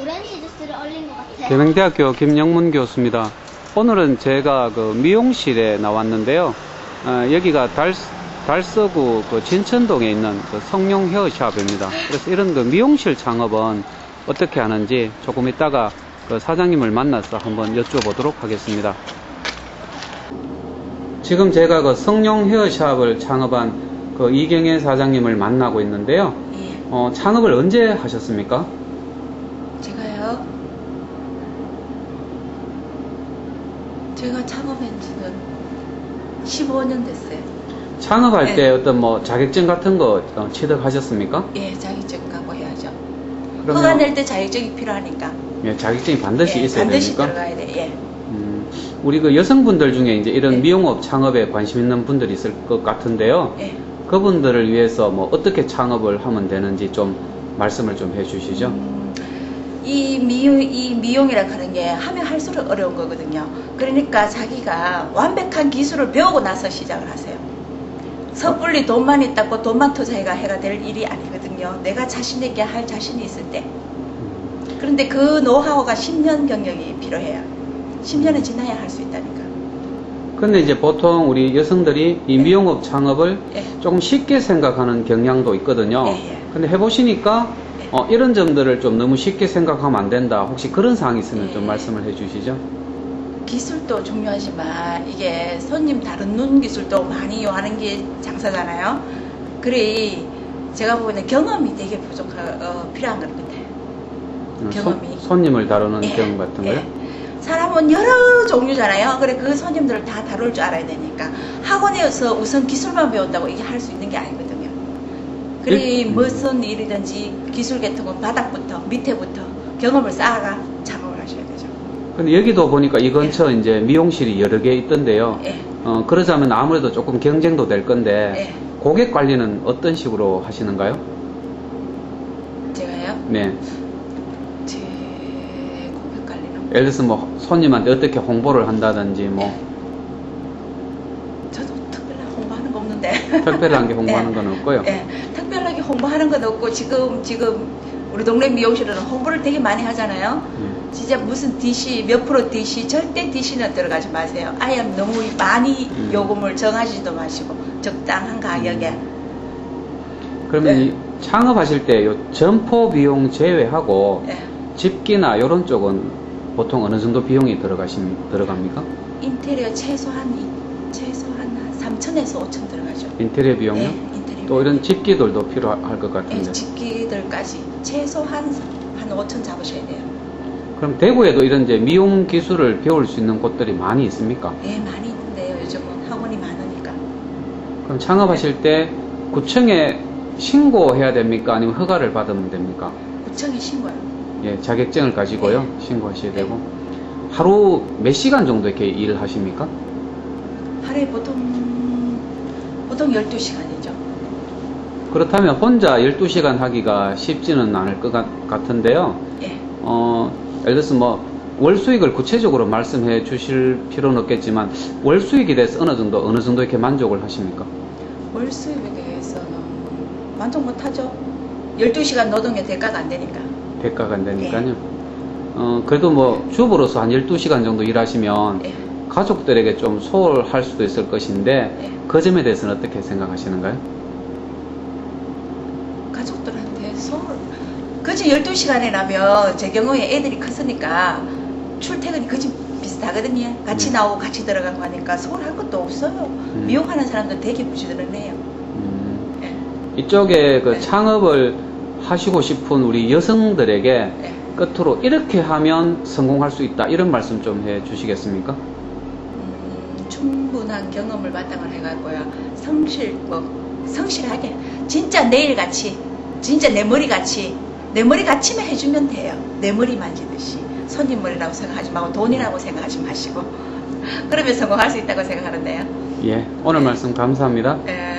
오렌지 주스를 얼린 것 같아. 계명대학교 김영문 교수입니다. 오늘은 제가 그 미용실에 나왔는데요. 어, 여기가 달, 달서구 그 진천동에 있는 그 성룡 헤어샵입니다. 그래서 이런 그 미용실 창업은 어떻게 하는지 조금 이따가 그 사장님을 만나서 한번 여쭤보도록 하겠습니다. 지금 제가 그 성룡 헤어샵을 창업한 그 이경혜 사장님을 만나고 있는데요. 예, 어, 창업을 언제 하셨습니까? 제가요. 제가 창업한 지는 15년 됐어요. 창업할 네. 때 어떤 뭐 자격증 같은 거 어, 취득하셨습니까? 예, 자격증 갖고 해야죠. 허가 낼 때 자격증이 필요하니까. 예, 자격증이 반드시 예, 있어야 반드시 됩니까? 들어가야 돼. 예. 음, 우리 그 여성분들 중에 이제 이런 네. 미용업 창업에 관심 있는 분들이 있을 것 같은데요. 예. 그분들을 위해서 뭐 어떻게 창업을 하면 되는지 좀 말씀을 좀 해주시죠. 음, 이 미용, 이 미용이라 하는 게 하면 할수록 어려운 거거든요. 그러니까 자기가 완벽한 기술을 배우고 나서 시작을 하세요. 섣불리 돈만 있다고 돈만 투자해가 해가 될 일이 아니거든요. 내가 자신에게 할 자신이 있을 때. 그런데 그 노하우가 10년 경력이 필요해요. 10년은 지나야 할 수 있다니까. 근데 이제 보통 우리 여성들이 이 네. 미용업 창업을 예. 조금 쉽게 생각하는 경향도 있거든요. 예, 예. 근데 해보시니까 예. 어, 이런 점들을 좀 너무 쉽게 생각하면 안 된다. 혹시 그런 사항이 있으면 예. 좀 말씀을 해주시죠. 기술도 중요하지만 이게 손님 다른 눈 기술도 많이 요하는 게 장사잖아요. 그래 제가 보기에는 경험이 되게 부족하 어, 필요한 것 같아요. 어, 경험이. 손, 손님을 다루는 예, 경험 같은 거요? 예. 사람은 여러 종류잖아요. 그래 그 손님들을 다 다룰 줄 알아야 되니까 학원에서 우선 기술만 배운다고 이게 할 수 있는 게 아니거든요. 그래 음. 무슨 일이든지 기술 같은 건 바닥부터 밑에부터 경험을 쌓아가 작업을 하셔야 되죠. 근데 여기도 보니까 이 근처 이제 미용실이 여러 개 있던데요. 예. 어, 그러자면 아무래도 조금 경쟁도 될 건데 예. 고객 관리는 어떤 식으로 하시는가요? 제가요. 네. 제 고객 관리는 예를 들어서 뭐 손님한테 어떻게 홍보를 한다든지 뭐 네. 저도 특별히 없는데. 특별한 게 홍보하는 예. 건 없고요. 예, 특별하게 홍보하는 건 없고 지금 지금 우리 동네 미용실은 홍보를 되게 많이 하잖아요. 예. 진짜 무슨 DC 몇 프로 DC 절대 DC는 들어가지 마세요. 아예 너무 많이 음. 요금을 정하지도 마시고 적당한 가격에 그러면 네. 이 창업하실 때 요 점포 비용 제외하고 예, 집기나 이런 쪽은 보통 어느 정도 비용이 들어가신 들어갑니까? 인테리어 최소한 이- 최소한 한 3천에서 5천 들어가죠. 인테리어 비용요? 예, 인테리어. 또 이런 집기들도 필요할 것 예, 같은데. 집기들까지 최소한 한 5천 잡으셔야 돼요. 그럼 대구에도 이런 이제 미용 기술을 배울 수 있는 곳들이 많이 있습니까? 예, 많이 있는데요. 요즘은 학원이 많으니까. 그럼 창업하실 때 구청에 신고해야 됩니까? 아니면 허가를 받으면 됩니까? 구청에 신고요. 예, 자격증을 가지고요. 신고하셔야 되고. 하루 몇 시간 정도 이렇게 일을 하십니까? 하루에 보통 보통 12시간이죠. 그렇다면 혼자 12시간 하기가 쉽지는 않을 것 같- 같은데요. 예. 어, 예를 들어서 뭐, 월 수익을 구체적으로 말씀해 주실 필요는 없겠지만, 월 수익에 대해서 어느 정도, 어느 정도 이렇게 만족을 하십니까? 월 수입에 대해서는 만족 못 하죠. 12시간 노동의 대가가 안 되니까. 대가가 안 되니까요. 어, 그래도 뭐, 주부로서 한 12시간 정도 일하시면, 예. 가족들에게 좀 소홀할 수도 있을 것인데, 예. 그 점에 대해서는 어떻게 생각하시는가요? 가족들한테 서울 그지 12시간이라면 제 경우에 애들이 컸으니까 출퇴근이 그지 비슷하거든요. 같이 음. 나오고 같이 들어가고 하니까 서울할 것도 없어요. 미용하는 사람들 되게 부지런해요. 음, 예. 이쪽에 그 네. 창업을 하시고 싶은 우리 여성들에게 예. 끝으로 이렇게 하면 성공할 수 있다 이런 말씀 좀 해 주시겠습니까? 음, 충분한 경험을 바탕을 해갖고요. 성실, 뭐, 성실하게. 진짜 내일같이, 진짜 내 머리같이, 내 머리같이만 해주면 돼요. 내 머리 만지듯이. 손님 머리라고 생각하지 말고 돈이라고 생각하지 마시고. 그러면 성공할 수 있다고 생각하는데요. 예, 오늘 네. 말씀 감사합니다. 에,